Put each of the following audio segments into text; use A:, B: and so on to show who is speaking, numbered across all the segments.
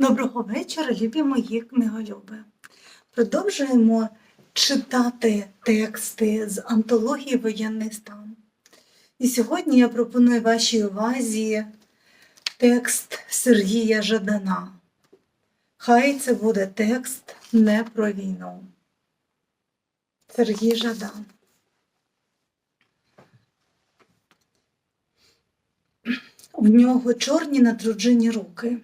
A: Доброго вечора, любі мої книголюби. Продовжуємо читати тексти з антології Воєнний стан. І сьогодні я пропоную вашій увазі текст Сергія Жадана. Хай це буде текст не про війну. Сергій Жадан. У нього чорні натруджені руки.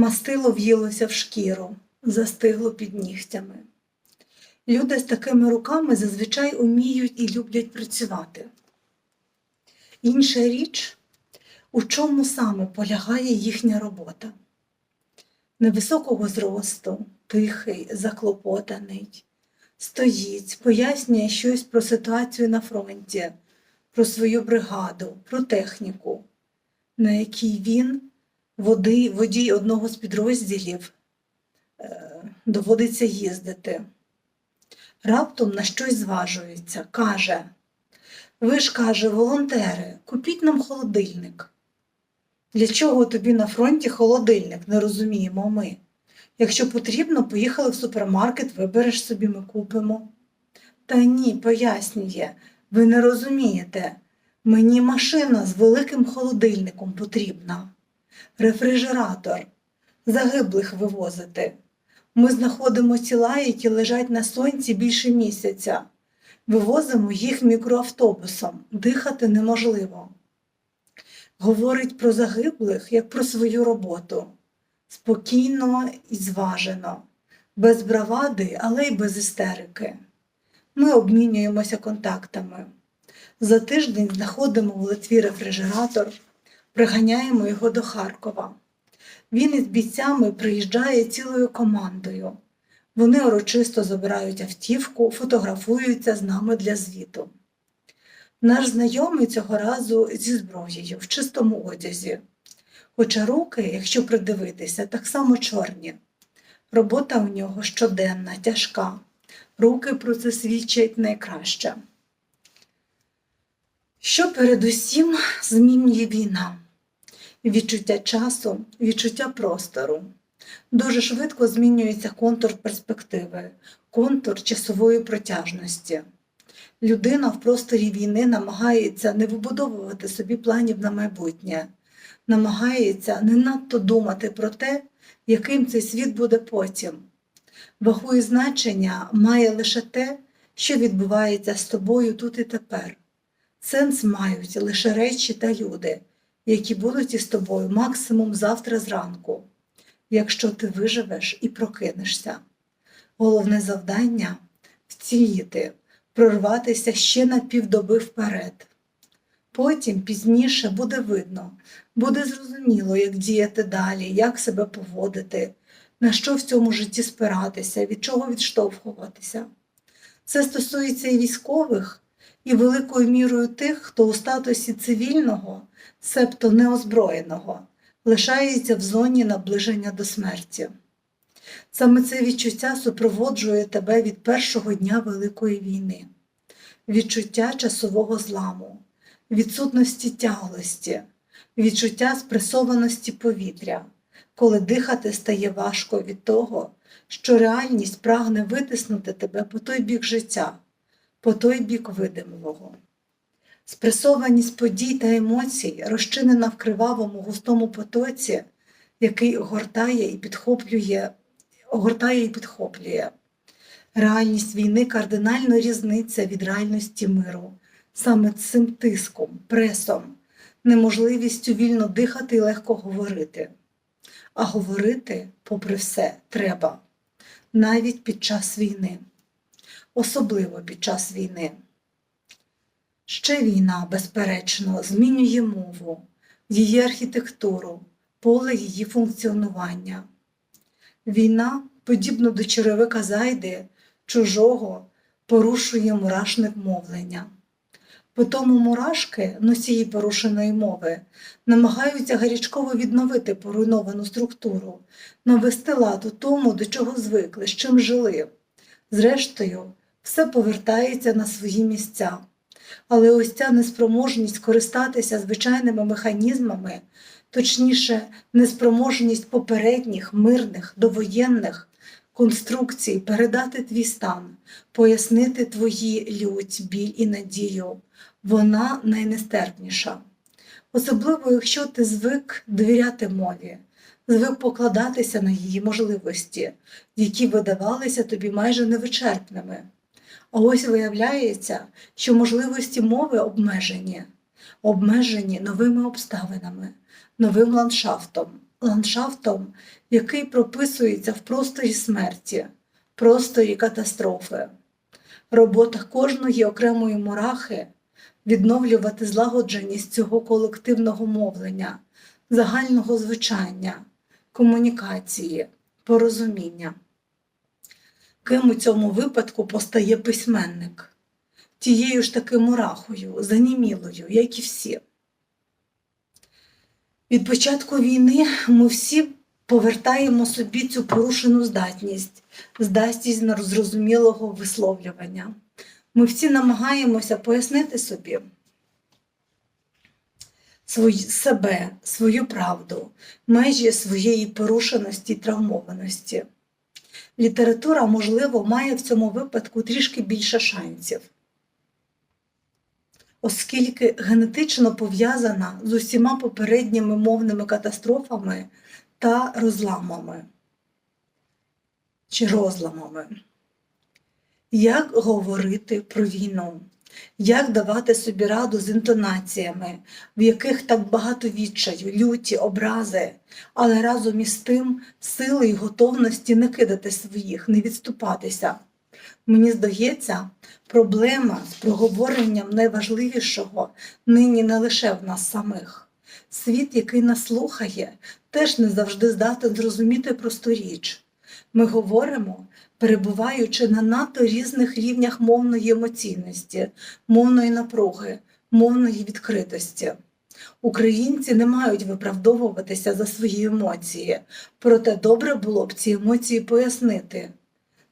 A: Мастило в'їлося в шкіру, застигло під нігтями. Люди з такими руками зазвичай уміють і люблять працювати. Інша річ, у чому саме полягає їхня робота. Невисокого зросту, тихий, заклопотаний, стоїть, пояснює щось про ситуацію на фронті, про свою бригаду, про техніку, на якій він води, водій одного з підрозділів е, доводиться їздити. Раптом на щось зважується, каже: Ви ж каже, волонтери, купіть нам холодильник. Для чого тобі на фронті холодильник, не розуміємо ми. Якщо потрібно, поїхали в супермаркет, вибереш собі, ми купимо. Та ні, пояснює, ви не розумієте. Мені машина з великим холодильником потрібна рефрижератор, загиблих вивозити. Ми знаходимо тіла, які лежать на сонці більше місяця. Вивозимо їх мікроавтобусом, дихати неможливо. Говорить про загиблих як про свою роботу. Спокійно і зважено, без бравади, але й без істерики. Ми обмінюємося контактами. За тиждень знаходимо в Литві рефрижератор приганяємо його до Харкова. Він із бійцями приїжджає цілою командою. Вони урочисто забирають автівку, фотографуються з нами для звіту. Наш знайомий цього разу зі зброєю в чистому одязі, хоча руки, якщо придивитися, так само чорні. Робота у нього щоденна, тяжка, руки про це свідчать найкраще. Що передусім змінює війна? Відчуття часу, відчуття простору. Дуже швидко змінюється контур перспективи, контур часової протяжності. Людина в просторі війни намагається не вибудовувати собі планів на майбутнє, намагається не надто думати про те, яким цей світ буде потім. Вагу і значення має лише те, що відбувається з тобою тут і тепер. Сенс мають лише речі та люди, які будуть із тобою максимум завтра зранку, якщо ти виживеш і прокинешся. Головне завдання вціліти, прорватися ще на півдоби вперед. Потім пізніше буде видно, буде зрозуміло, як діяти далі, як себе поводити, на що в цьому житті спиратися, від чого відштовхуватися. Це стосується і військових і великою мірою тих, хто у статусі цивільного, себто неозброєного, лишається в зоні наближення до смерті. Саме це відчуття супроводжує тебе від першого дня Великої війни, відчуття часового зламу, відсутності тяглості, відчуття спресованості повітря, коли дихати стає важко від того, що реальність прагне витиснути тебе по той бік життя по той бік видимого. Спресованість подій та емоцій, розчинена в кривавому густому потоці, який огортає і підхоплює, огортає і підхоплює. Реальність війни кардинально різниця від реальності миру, саме цим тиском, пресом, неможливістю вільно дихати і легко говорити. А говорити, попри все, треба навіть під час війни особливо під час війни. Ще війна, безперечно, змінює мову, її архітектуру, поле її функціонування. Війна, подібно до черевика зайди, чужого, порушує мурашник мовлення. Потому мурашки, носії порушеної мови, намагаються гарячково відновити поруйновану структуру, навести лад у тому, до чого звикли, з чим жили. Зрештою, все повертається на свої місця. Але ось ця неспроможність користатися звичайними механізмами точніше, неспроможність попередніх мирних довоєнних конструкцій передати твій стан, пояснити твої лють, біль і надію. Вона найнестерпніша. Особливо, якщо ти звик довіряти мові, звик покладатися на її можливості, які видавалися тобі майже невичерпними. А ось виявляється, що можливості мови обмежені, обмежені новими обставинами, новим ландшафтом, ландшафтом, який прописується в просторі смерті, просторі катастрофи. Робота кожної окремої мурахи відновлювати злагодженість цього колективного мовлення, загального звучання, комунікації, порозуміння. Ким у цьому випадку постає письменник, тією ж таки мурахою, занімілою, як і всі. Від початку війни ми всі повертаємо собі цю порушену здатність, здатність на зрозумілого висловлювання. Ми всі намагаємося пояснити собі свої, себе, свою правду, межі своєї порушеності й травмованості. Література, можливо, має в цьому випадку трішки більше шансів, оскільки генетично пов'язана з усіма попередніми мовними катастрофами та розламами чи розламами. Як говорити про війну? Як давати собі раду з інтонаціями, в яких так багато відчаю, люті, образи, але разом із тим сили й готовності не кидати своїх, не відступатися. Мені здається, проблема з проговоренням найважливішого нині не лише в нас самих. Світ, який нас слухає, теж не завжди здатен зрозуміти просту річ. Ми говоримо, перебуваючи на надто різних рівнях мовної емоційності, мовної напруги, мовної відкритості. Українці не мають виправдовуватися за свої емоції, проте добре було б ці емоції пояснити.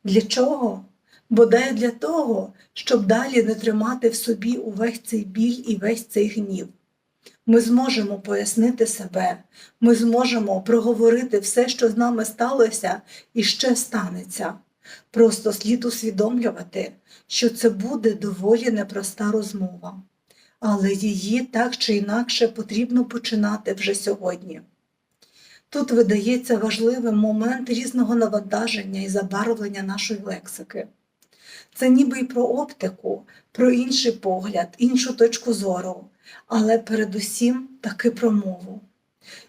A: Для чого? Бодай для того, щоб далі не тримати в собі увесь цей біль і весь цей гнів. Ми зможемо пояснити себе, ми зможемо проговорити все, що з нами сталося і ще станеться. Просто слід усвідомлювати, що це буде доволі непроста розмова, але її так чи інакше потрібно починати вже сьогодні. Тут видається важливим момент різного навантаження і забарвлення нашої лексики. Це ніби й про оптику, про інший погляд, іншу точку зору, але передусім таки про мову.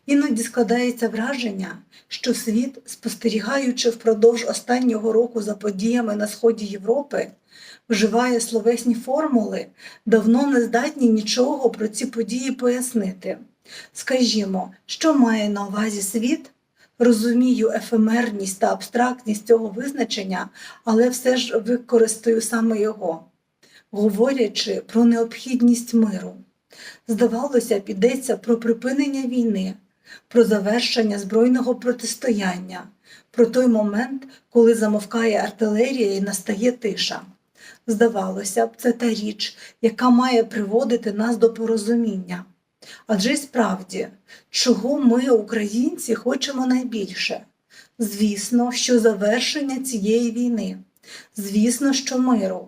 A: Іноді складається враження, що світ, спостерігаючи впродовж останнього року за подіями на сході Європи, вживає словесні формули, давно не здатні нічого про ці події пояснити. Скажімо, що має на увазі світ? Розумію ефемерність та абстрактність цього визначення, але все ж використаю саме його, говорячи про необхідність миру. Здавалося, підеться про припинення війни, про завершення збройного протистояння, про той момент, коли замовкає артилерія і настає тиша. Здавалося б, це та річ, яка має приводити нас до порозуміння. Адже й справді, чого ми, українці, хочемо найбільше? Звісно, що завершення цієї війни, звісно, що миру,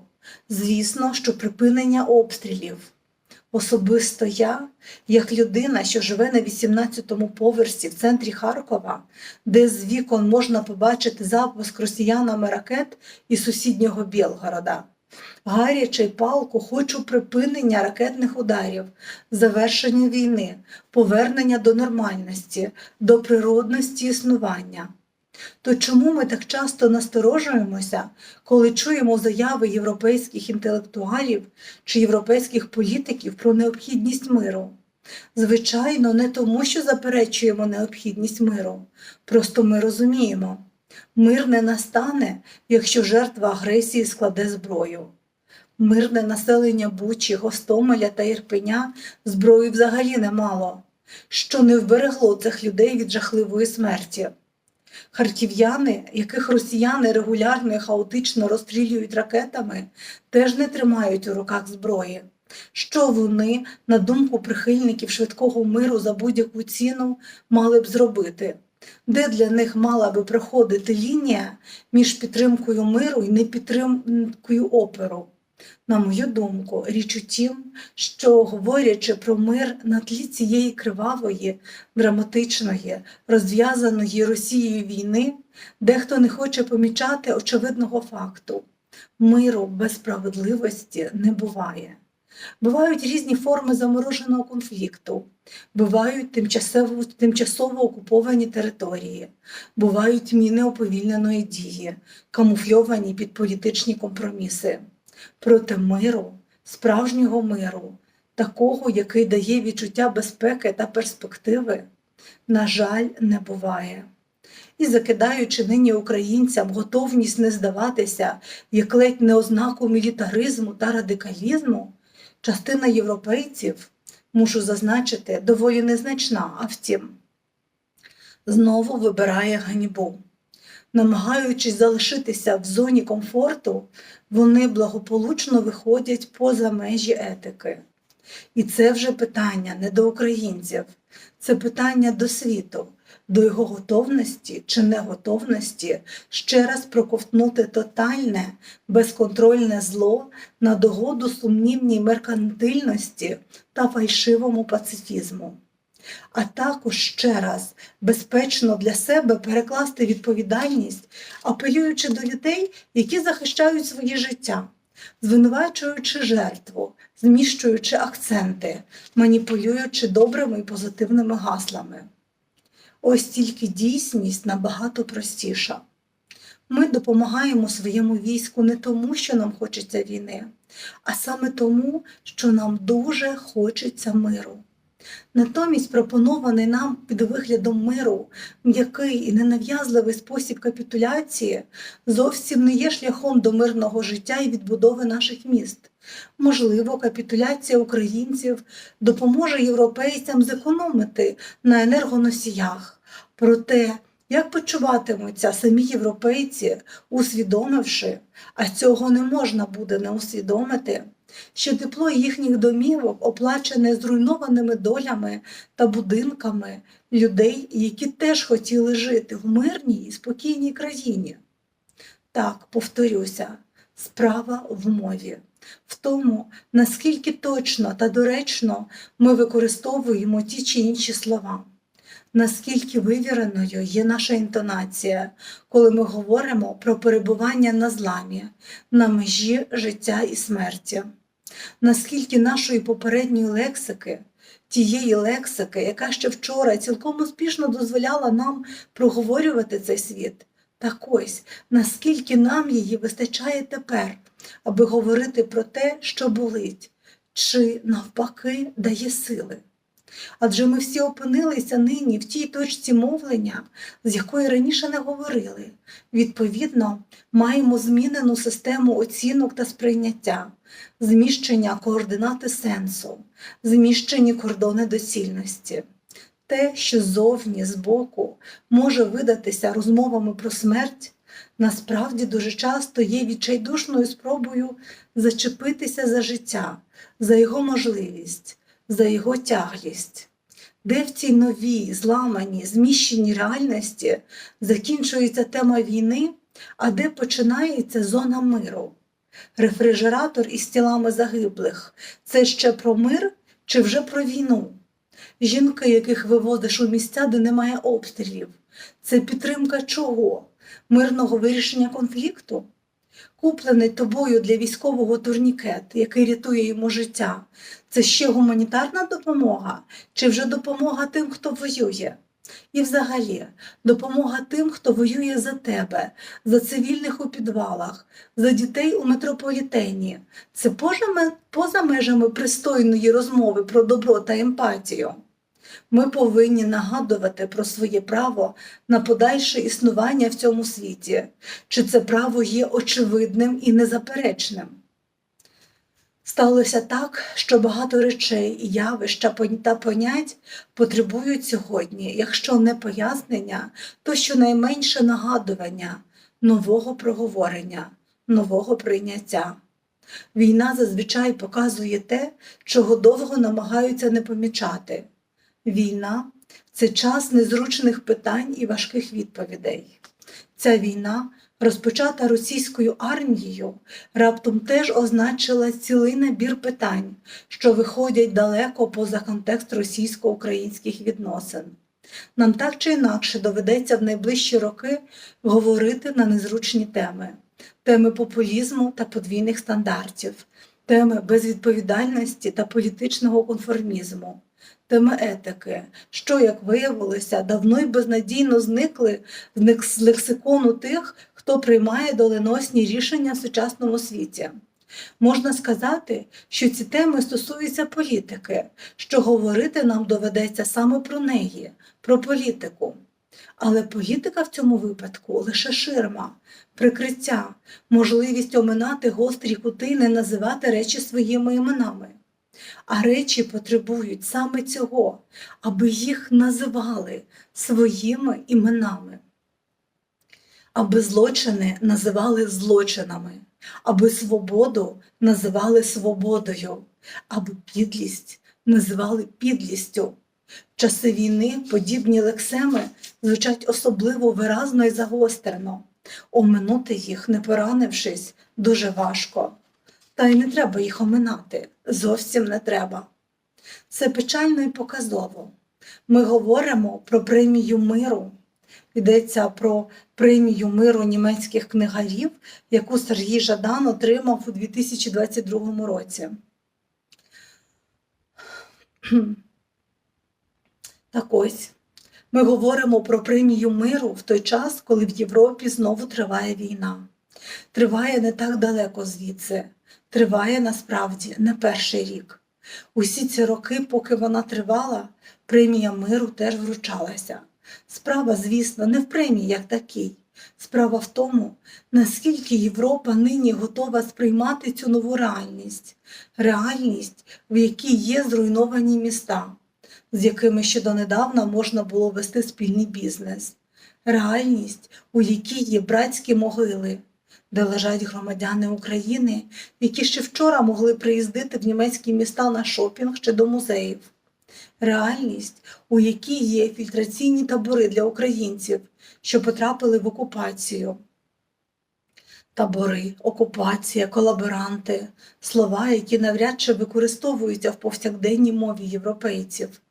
A: звісно, що припинення обстрілів. Особисто я, як людина, що живе на 18-му поверсі в центрі Харкова, де з вікон можна побачити запуск росіянами ракет із сусіднього Білгорода, гаряче й палку хочу припинення ракетних ударів, завершення війни, повернення до нормальності, до природності існування. То чому ми так часто насторожуємося, коли чуємо заяви європейських інтелектуалів чи європейських політиків про необхідність миру? Звичайно, не тому, що заперечуємо необхідність миру, просто ми розуміємо, мир не настане, якщо жертва агресії складе зброю. Мирне населення Бучі, Гостомеля та Ірпеня зброї взагалі немало, що не вберегло цих людей від жахливої смерті. Харків'яни, яких росіяни регулярно і хаотично розстрілюють ракетами, теж не тримають у руках зброї. Що вони, на думку прихильників швидкого миру за будь-яку ціну, мали б зробити? Де для них мала би проходити лінія між підтримкою миру і непідтримкою оперу? На мою думку, річ у тім, що говорячи про мир на тлі цієї кривавої, драматичної, розв'язаної Росією війни, дехто не хоче помічати очевидного факту: миру без справедливості не буває. Бувають різні форми замороженого конфлікту, бувають тимчасово, тимчасово окуповані території, бувають міни уповільненої дії, камуфльовані під політичні компроміси. Проти миру, справжнього миру, такого, який дає відчуття безпеки та перспективи, на жаль, не буває. І закидаючи нині українцям готовність не здаватися як ледь не ознаку мілітаризму та радикалізму, частина європейців, мушу зазначити, доволі незначна, а втім, знову вибирає ганьбу. Намагаючись залишитися в зоні комфорту, вони благополучно виходять поза межі етики. І це вже питання не до українців, це питання до світу, до його готовності чи неготовності ще раз проковтнути тотальне, безконтрольне зло на догоду сумнівній меркантильності та фальшивому пацифізму. А також ще раз безпечно для себе перекласти відповідальність, апелюючи до людей, які захищають своє життя, звинувачуючи жертву, зміщуючи акценти, маніпулюючи добрими і позитивними гаслами. Ось тільки дійсність набагато простіша. Ми допомагаємо своєму війську не тому, що нам хочеться війни, а саме тому, що нам дуже хочеться миру. Натомість пропонований нам під виглядом миру м'який і ненав'язливий спосіб капітуляції зовсім не є шляхом до мирного життя і відбудови наших міст. Можливо, капітуляція українців допоможе європейцям зекономити на енергоносіях. Проте, як почуватимуться самі європейці, усвідомивши, а цього не можна буде не усвідомити, що тепло їхніх домівок оплачене зруйнованими долями та будинками людей, які теж хотіли жити в мирній і спокійній країні. Так, повторюся, справа в мові, в тому, наскільки точно та доречно ми використовуємо ті чи інші слова. Наскільки вивіреною є наша інтонація, коли ми говоримо про перебування на зламі, на межі життя і смерті, наскільки нашої попередньої лексики, тієї лексики, яка ще вчора цілком успішно дозволяла нам проговорювати цей світ, так ось наскільки нам її вистачає тепер, аби говорити про те, що болить, чи навпаки дає сили. Адже ми всі опинилися нині в тій точці мовлення, з якої раніше не говорили. Відповідно, маємо змінену систему оцінок та сприйняття, зміщення координати сенсу, зміщені кордони доцільності. Те, що зовні, збоку, може видатися розмовами про смерть, насправді дуже часто є відчайдушною спробою зачепитися за життя, за його можливість за його тяглість, де в цій новій, зламаній, зміщеній реальності закінчується тема війни, а де починається зона миру. Рефрижератор із тілами загиблих це ще про мир чи вже про війну? Жінки, яких вивозиш у місця, де немає обстрілів, це підтримка чого? Мирного вирішення конфлікту? Куплений тобою для військового турнікет, який рятує йому життя, це ще гуманітарна допомога чи вже допомога тим, хто воює? І взагалі допомога тим, хто воює за тебе, за цивільних у підвалах, за дітей у метрополітені. Це поза межами пристойної розмови про добро та емпатію. Ми повинні нагадувати про своє право на подальше існування в цьому світі, чи це право є очевидним і незаперечним. Сталося так, що багато речей, явища та понять потребують сьогодні, якщо не пояснення, то щонайменше нагадування, нового проговорення, нового прийняття. Війна зазвичай показує те, чого довго намагаються не помічати. Війна це час незручних питань і важких відповідей. Ця війна, розпочата російською армією, раптом теж означила цілий набір питань, що виходять далеко поза контекст російсько-українських відносин. Нам так чи інакше доведеться в найближчі роки говорити на незручні теми, теми популізму та подвійних стандартів, теми безвідповідальності та політичного конформізму, теми етики, що, як виявилося, давно й безнадійно зникли з лексикону тих, хто приймає доленосні рішення в сучасному світі. Можна сказати, що ці теми стосуються політики, що говорити нам доведеться саме про неї, про політику. Але політика в цьому випадку лише ширма, прикриття, можливість оминати гострі кути і не називати речі своїми іменами. А речі потребують саме цього, аби їх називали своїми іменами, аби злочини називали злочинами, аби свободу називали свободою, аби підлість називали підлістю. В часи війни подібні лексеми звучать особливо виразно і загострено. Оминути їх, не поранившись, дуже важко. Та й не треба їх оминати, зовсім не треба. Це печально і показово. Ми говоримо про премію миру. Йдеться про премію миру німецьких книгарів, яку Сергій Жадан отримав у 2022 році. Так ось, ми говоримо про премію миру в той час, коли в Європі знову триває війна. Триває не так далеко звідси, триває насправді не перший рік. Усі ці роки, поки вона тривала, премія миру теж вручалася. Справа, звісно, не в премії як такій. Справа в тому, наскільки Європа нині готова сприймати цю нову реальність, реальність, в якій є зруйновані міста, з якими ще донедавна можна було вести спільний бізнес, реальність, у якій є братські могили, де лежать громадяни України, які ще вчора могли приїздити в німецькі міста на шопінг чи до музеїв. Реальність, у якій є фільтраційні табори для українців, що потрапили в окупацію. Табори, окупація, колаборанти слова, які навряд чи використовуються в повсякденній мові європейців.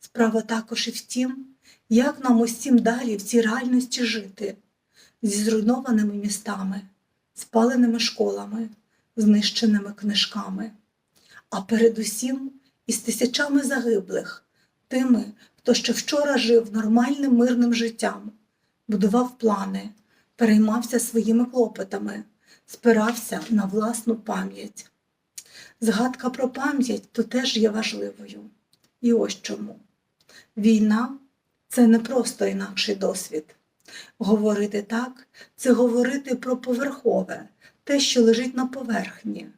A: Справа також і в тім, як нам усім далі в цій реальності жити зі зруйнованими містами, спаленими школами, знищеними книжками, а передусім із тисячами загиблих, тими, хто ще вчора жив нормальним мирним життям, будував плани, переймався своїми клопотами, спирався на власну пам'ять. Згадка про пам'ять то теж є важливою. І ось чому. Війна це не просто інакший досвід. Говорити так це говорити про поверхове, те, що лежить на поверхні,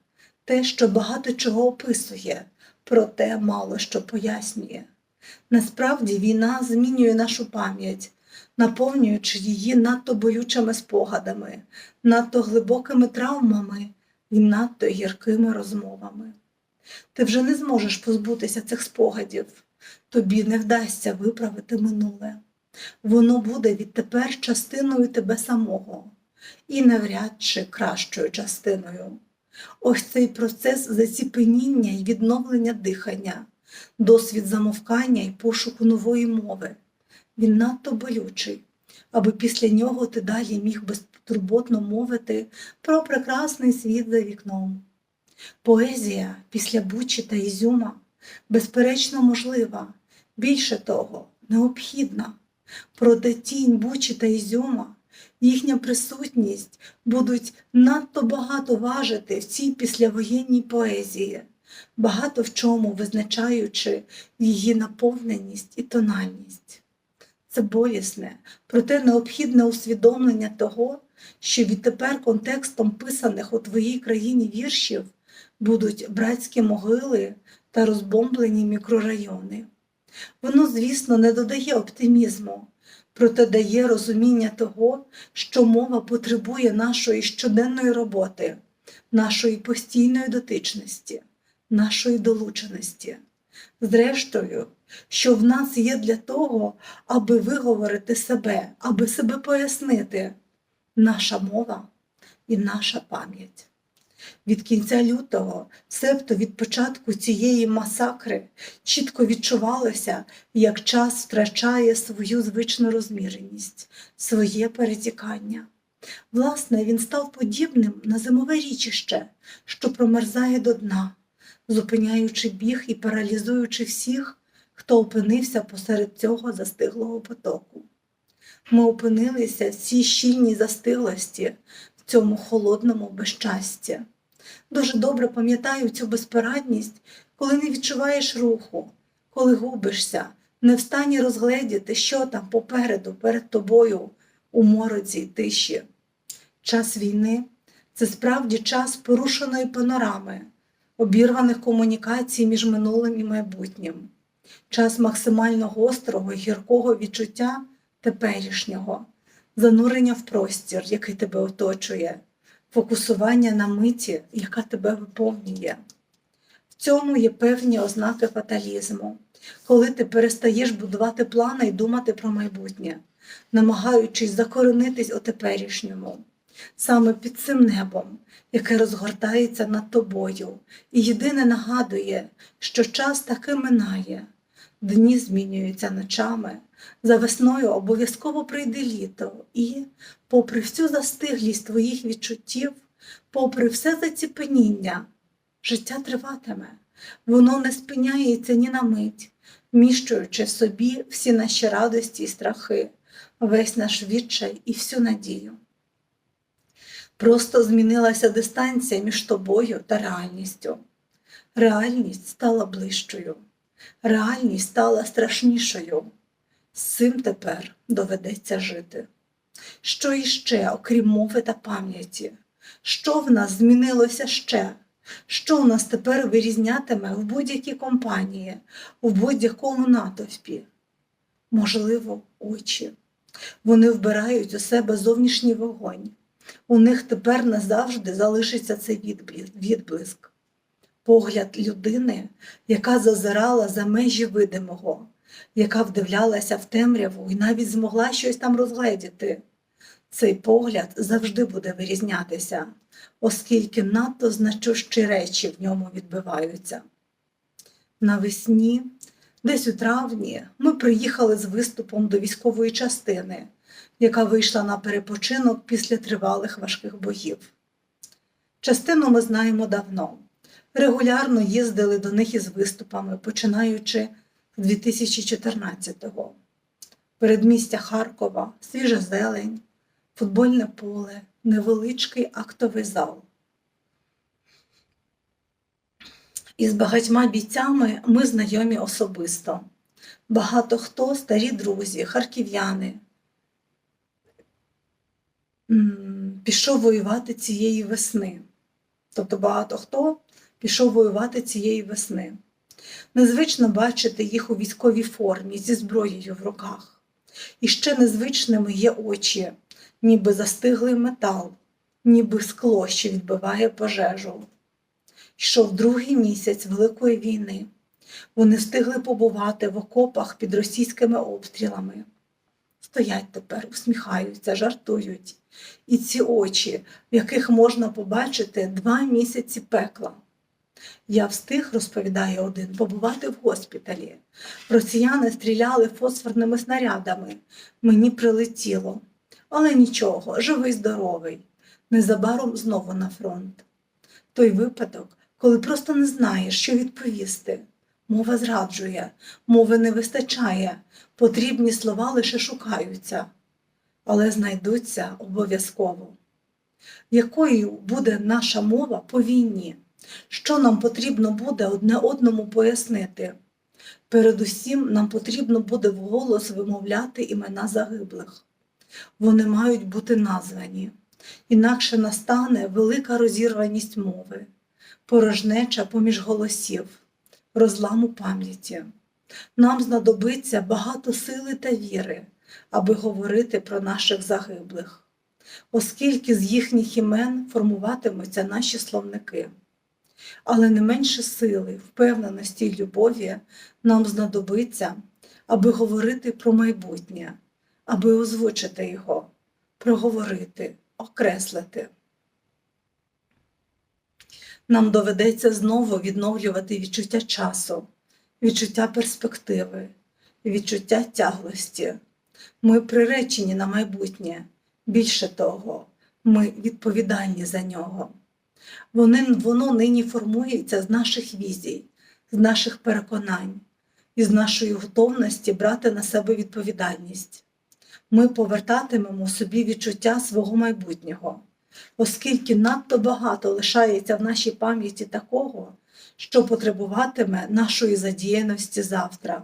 A: те, що багато чого описує, проте мало що пояснює. Насправді війна змінює нашу пам'ять, наповнюючи її надто болючими спогадами, надто глибокими травмами і надто гіркими розмовами. Ти вже не зможеш позбутися цих спогадів, тобі не вдасться виправити минуле. Воно буде відтепер частиною тебе самого і навряд чи кращою частиною. Ось цей процес заціпеніння і відновлення дихання, досвід замовкання і пошуку нової мови. Він надто болючий, аби після нього ти далі міг безтурботно мовити про прекрасний світ за вікном. Поезія після Бучі та Ізюма безперечно можлива, більше того, необхідна. Проте тінь Бучі та Ізюма, їхня присутність будуть надто багато важити в цій післявоєнній поезії, багато в чому визначаючи її наповненість і тональність. Це болісне, проте необхідне усвідомлення того, що відтепер контекстом писаних у твоїй країні віршів будуть братські могили та розбомблені мікрорайони. Воно, звісно, не додає оптимізму, проте дає розуміння того, що мова потребує нашої щоденної роботи, нашої постійної дотичності, нашої долученості. Зрештою, що в нас є для того, аби виговорити себе, аби себе пояснити, наша мова і наша пам'ять. Від кінця лютого, себто від початку цієї масакри, чітко відчувалося, як час втрачає свою звичну розміреність, своє перетікання. Власне, він став подібним на зимове річище, що промерзає до дна, зупиняючи біг і паралізуючи всіх, хто опинився посеред цього застиглого потоку. Ми опинилися в цій щільній застиглості, в цьому холодному безщасті. Дуже добре пам'ятаю цю безпорадність, коли не відчуваєш руху, коли губишся, не в стані розгледіти, що там попереду, перед тобою, у мороці тиші. Час війни це справді час порушеної панорами, обірваних комунікацій між минулим і майбутнім, час максимально гострого і гіркого відчуття теперішнього, занурення в простір, який тебе оточує, фокусування на миті, яка тебе виповнює. В цьому є певні ознаки фаталізму, коли ти перестаєш будувати плани і думати про майбутнє, намагаючись закоренитись у теперішньому, саме під цим небом, яке розгортається над тобою, і єдине нагадує, що час таки минає, дні змінюються ночами, за весною обов'язково прийде літо, і, попри всю застиглість твоїх відчуттів, попри все заціпеніння, життя триватиме, воно не спиняється ні на мить, вміщуючи в собі всі наші радості і страхи, весь наш відчай і всю надію. Просто змінилася дистанція між тобою та реальністю. Реальність стала ближчою, реальність стала страшнішою. З цим тепер доведеться жити. Що іще, окрім мови та пам'яті? Що в нас змінилося ще? Що в нас тепер вирізнятиме в будь-якій компанії, в будь-якому натовпі? Можливо, очі. Вони вбирають у себе зовнішній вогонь. У них тепер назавжди залишиться цей відблиск. Погляд людини, яка зазирала за межі видимого, яка вдивлялася в темряву і навіть змогла щось там розгледіти. Цей погляд завжди буде вирізнятися, оскільки надто значущі речі в ньому відбиваються. Навесні, десь у травні, ми приїхали з виступом до військової частини, яка вийшла на перепочинок після тривалих важких боїв. Частину ми знаємо давно. Регулярно їздили до них із виступами, починаючи 2014-го. Передмістя Харкова, свіжа зелень, футбольне поле, невеличкий актовий зал. Із багатьма бійцями ми знайомі особисто. Багато хто старі друзі, харків'яни. Пішов воювати цієї весни. Тобто багато хто пішов воювати цієї весни. Незвично бачити їх у військовій формі зі зброєю в руках. І ще незвичними є очі, ніби застиглий метал, ніби скло, що відбиває пожежу. Йшов другий місяць Великої війни. Вони встигли побувати в окопах під російськими обстрілами. Стоять тепер, усміхаються, жартують. І ці очі, в яких можна побачити два місяці пекла. Я встиг, розповідає один, побувати в госпіталі. Росіяни стріляли фосфорними снарядами. Мені прилетіло. Але нічого, живий, здоровий. Незабаром знову на фронт. Той випадок, коли просто не знаєш, що відповісти. Мова зраджує, мови не вистачає, потрібні слова лише шукаються, але знайдуться обов'язково. Якою буде наша мова по війні? Що нам потрібно буде одне одному пояснити? Передусім, нам потрібно буде вголос вимовляти імена загиблих. Вони мають бути названі, інакше настане велика розірваність мови, порожнеча поміж голосів, розлам у пам'яті. Нам знадобиться багато сили та віри, аби говорити про наших загиблих. оскільки з їхніх імен формуватимуться наші словники. Але не менше сили, впевненості й любові нам знадобиться, аби говорити про майбутнє, аби озвучити його, проговорити, окреслити. Нам доведеться знову відновлювати відчуття часу, відчуття перспективи, відчуття тяглості. Ми приречені на майбутнє. Більше того, ми відповідальні за нього. Вони, воно нині формується з наших візій, з наших переконань і з нашої готовності брати на себе відповідальність. Ми повертатимемо собі відчуття свого майбутнього, оскільки надто багато лишається в нашій пам'яті такого, що потребуватиме нашої задіяності завтра.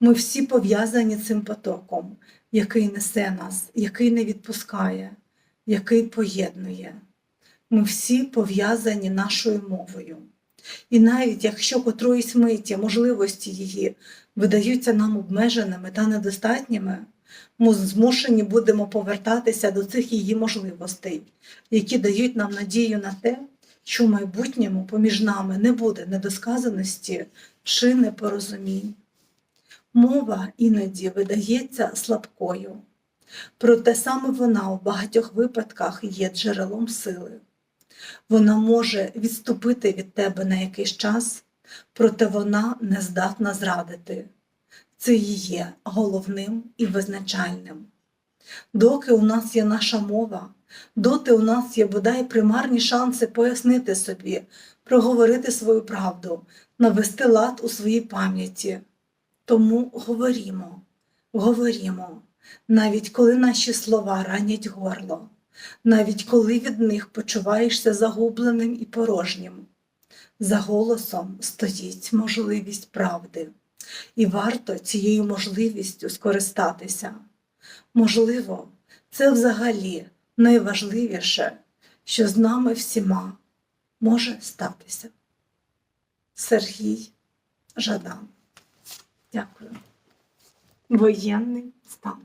A: Ми всі пов'язані цим потоком, який несе нас, який не відпускає, який поєднує. Ми всі пов'язані нашою мовою. І навіть якщо котроїсь миті можливості її видаються нам обмеженими та недостатніми, ми змушені будемо повертатися до цих її можливостей, які дають нам надію на те, що в майбутньому поміж нами не буде недосказаності чи непорозумінь. Мова іноді видається слабкою, проте саме вона у багатьох випадках є джерелом сили. Вона може відступити від тебе на якийсь час, проте вона не здатна зрадити. Це і є головним і визначальним. Доки у нас є наша мова, доти у нас є бодай примарні шанси пояснити собі, проговорити свою правду, навести лад у своїй пам'яті. Тому говорімо, говорімо, навіть коли наші слова ранять горло, навіть коли від них почуваєшся загубленим і порожнім. За голосом стоїть можливість правди, і варто цією можливістю скористатися. Можливо, це взагалі найважливіше, що з нами всіма може статися. Сергій Жадан. Дякую. Воєнний стан.